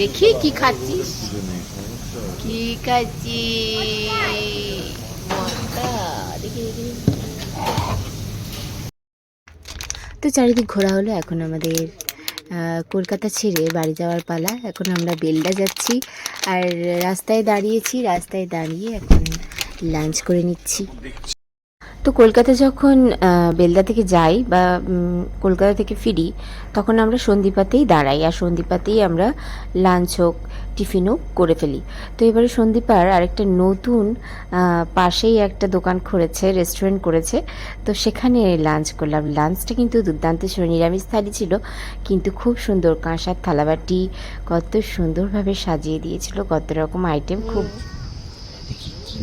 দেখি কি খাচ্ছিস কি দেখি তো চারিদিক ঘোরা হলো, এখন আমাদের কলকাতা ছেড়ে বাড়ি যাওয়ার পালা। এখন আমরা বেলডা যাচ্ছি। আর রাস্তায় দাঁড়িয়েছি, রাস্তায় দাঁড়িয়ে এখন লাঞ্চ করে নিচ্ছি। তো কলকাতা যখন বেলদা থেকে যাই বা কলকাতা থেকে ফিরি, তখন আমরা সন্ধিপাতেই দাঁড়াই। আর সন্ধিপাতেই আমরা লাঞ্চ হোক টিফিনও করে ফেলি। তো এবারে সন্দীপার আরেকটা নতুন পাশেই একটা দোকান করেছে রেস্টুরেন্ট করেছে। তো সেখানে লাঞ্চ করলাম। লাঞ্চটা কিন্তু দুর্দান্ত ছিল, নিরামিষ থালি ছিল, কিন্তু খুব সুন্দর কাঁসার থালাবাটি, কত সুন্দরভাবে সাজিয়ে দিয়েছিল, কত রকম আইটেম খুব আর লিচু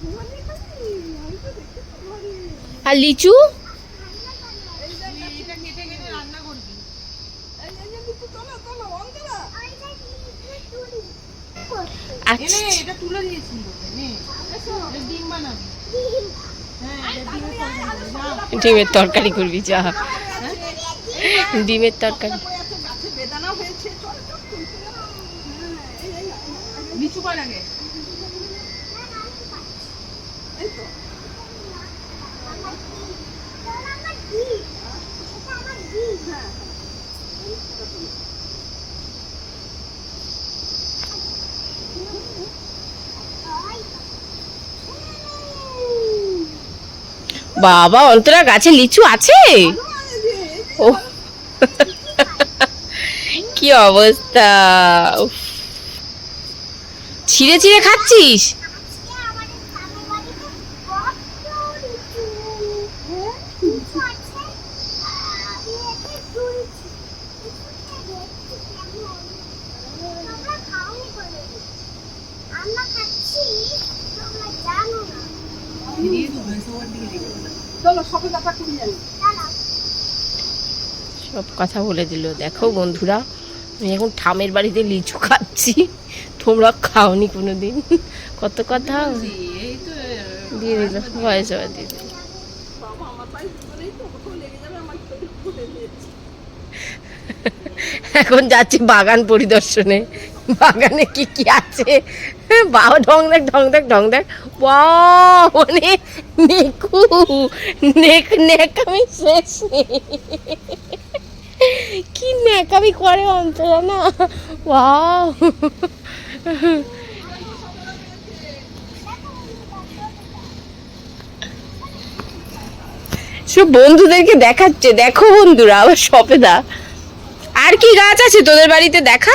আচ্ছা এটা তুলে দিয়েছি তোকে, নে। এটা ডিম বানাবি হ্যাঁ লিচু? ডিমের তরকারি করবি। না, ডিমের তরকারি করবি যা। ডিমের তরকারি। লিচু বাবা অন্তরা গাছে লিচু আছে? ও। কি অবস্থা? ছিঁড়ে ছিঁড়ে খাচ্ছিস আমরা খাচ্ছি তোমরা জানো না চলো সবে কথা বলে দিল। দেখো বন্ধুরা, আমি এখন ঠামের বাড়িতে লিচু খাচ্ছি। তোমরা খাওনি কোনোদিন। কত কথা? দিয়ে দিল। বয়স আবার দিয়ে দিল। এখন যাচ্ছি বাগান পরিদর্শনে। বাগানে কি কি আছে? বাবা ঢং দেখ ঢং দেখ ঢং দেখ। মানে নেকু। নেক, নেকামি শেষ নেই। কি নেকামি করে অন্তরা না? ওয়াও সব বন্ধুদেরকে দেখাচ্ছে। দেখো বন্ধুরা, আবার সপেদা আর কি গাছ আছে তোদের বাড়িতে দেখা?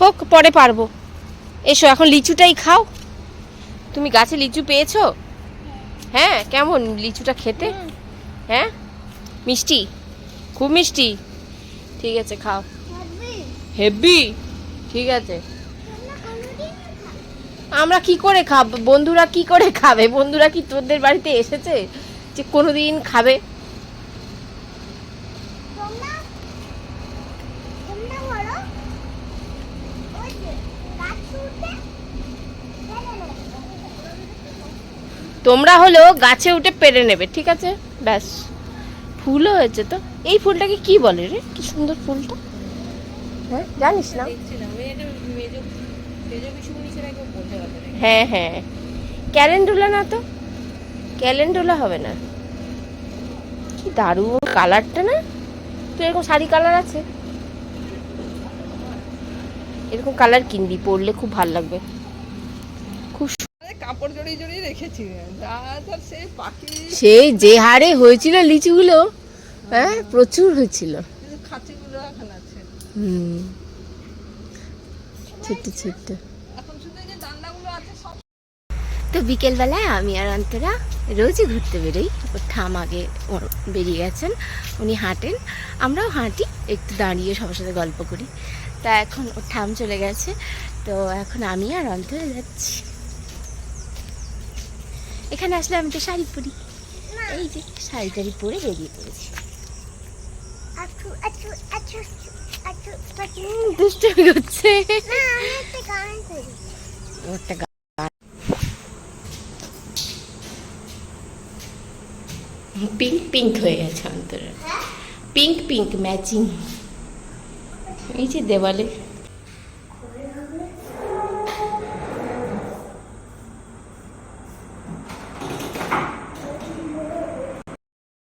হোক পরে পারব। এসো এখন লিচুটাই খাও। তুমি গাছে লিচু পেয়েছ? হ্যাঁ কেমন লিচুটা খেতে? হ্যাঁ? মিষ্টি? খুব মিষ্টি। ঠিক আছে খাও। হেভি ঠিক আছে। আমরা কি করে খাব? বন্ধুরা কি করে খাবে? বন্ধুরা কি তোদের বাড়িতে এসেছে যে কোনোদিন খাবে তোমরা তোমরা বলো ওই যে গাছ উঠে ফেলে নেবে। তোমরা হলো গাছে উঠে পেরে নেবে ঠিক আছে? ব্যাস। ফুলও হয়েছে তো। এই ফুলটাকে কি বলে রে? কি সুন্দর ফুলটা। হ্যাঁ জানিস না। হ্যাঁ হ্যাঁ। ক্যালেন্ডুলা না তো? ক্যালেন্ডুলা হবে না। কি দারুণ কালারটা না? তো এরকম শাড়ি কালার আছে। এরকম কালার কিনবি পরলে খুব ভালো লাগবে। কাপড় জড়িয়ে জড়িয়ে ধর সেই পাখি সেই যে হারে হয়েছিল লিচুগুলো হ্যাঁ প্রচুর হয়েছিল। খাঁচিগুলো এখানে আছে। হুম। ছোট্ট ছোট্ট তো বিকেলবেলায় আমি আর অন্তরা রোজই ঘুরতে বেরোই। ওর ঠাম আগে বেরিয়ে গেছেন উনি হাঁটেন। আমরাও হাঁটি একটু দাঁড়িয়ে সবার সাথে গল্প করি। তা এখন ওর ঠাম চলে গেছে। তো এখন আমি আর অন্তরা যাচ্ছি। এখানে আসলে আমি তো শাড়ি পরি। এই যে শাড়ি টাড়ি পরে বেরিয়ে পড়েছি। আচু আচু আচু আচু আচু দুষ্ট করছে। একটা গান করি। একটা গা- পিঙ্ক পিঙ্ক হয়ে গেছে অন্তরে পিঙ্ক পিঙ্ক ম্যাচিং এই যে দেওয়ালে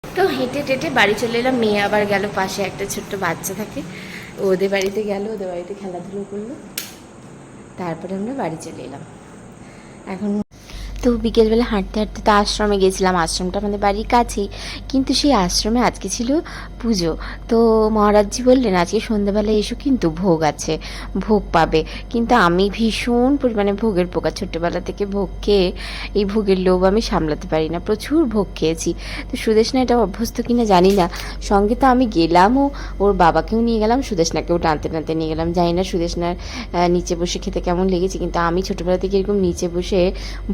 তো হেঁটে টেটে বাড়ি চলে এলাম। মেয়ে আবার গেল পাশে, একটা ছোট্ট বাচ্চা থাকে। ওদের বাড়িতে গেল, ওদের বাড়িতে খেলাধুলো করল। তারপরে আমরা বাড়ি চলে এলাম। এখন তো বিকেলবেলা হাঁটতে হাঁটতে তো আশ্রমে গেছিলাম। আশ্রমটা আমাদের বাড়ির কাছেই। কিন্তু সেই আশ্রমে আজকে ছিল পুজো। তো মহারাজজি বললেন, আজকে সন্ধ্যাবেলায় এসো কিন্তু ভোগ আছে, ভোগ পাবে। কিন্তু আমি ভীষণ পরিমাণে ভোগের পোকা, ছোট্টবেলা থেকে ভোগ খেয়ে এই ভোগের লোভ আমি সামলাতে পারি না। প্রচুর ভোগ খেয়েছি। তো সুদেশনা এটা অভ্যস্ত কিনা জানি না। সঙ্গে তো আমি গেলামও, ওর বাবাকেও নিয়ে গেলাম সুদেশনাকেও টানতে টানতে নিয়ে গেলাম। জানি না সুদেশনার নিচে বসে খেতে কেমন লেগেছে, কিন্তু আমি ছোটোবেলা থেকে এরকম নিচে বসে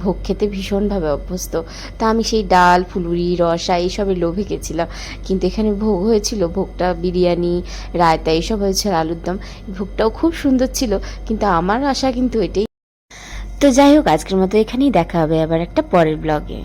ভোগ খেতে ভীষণভাবে অভ্যস্ত। তা আমি সেই ডাল, ফুলুরি, রসা এইসবের লোভে গেছিলাম। কিন্তু এখানে ভোগ হয়েছিল, ভোগটা বিরিয়ানি, রায়তা এইসব হয়েছিল, আলুর দম। ভোগটাও খুব সুন্দর ছিল, কিন্তু আমার আশা কিন্তু এটাই। তো যাই হোক, আজকের মতো এখানেই দেখা হবে আবার একটা পরের ব্লগে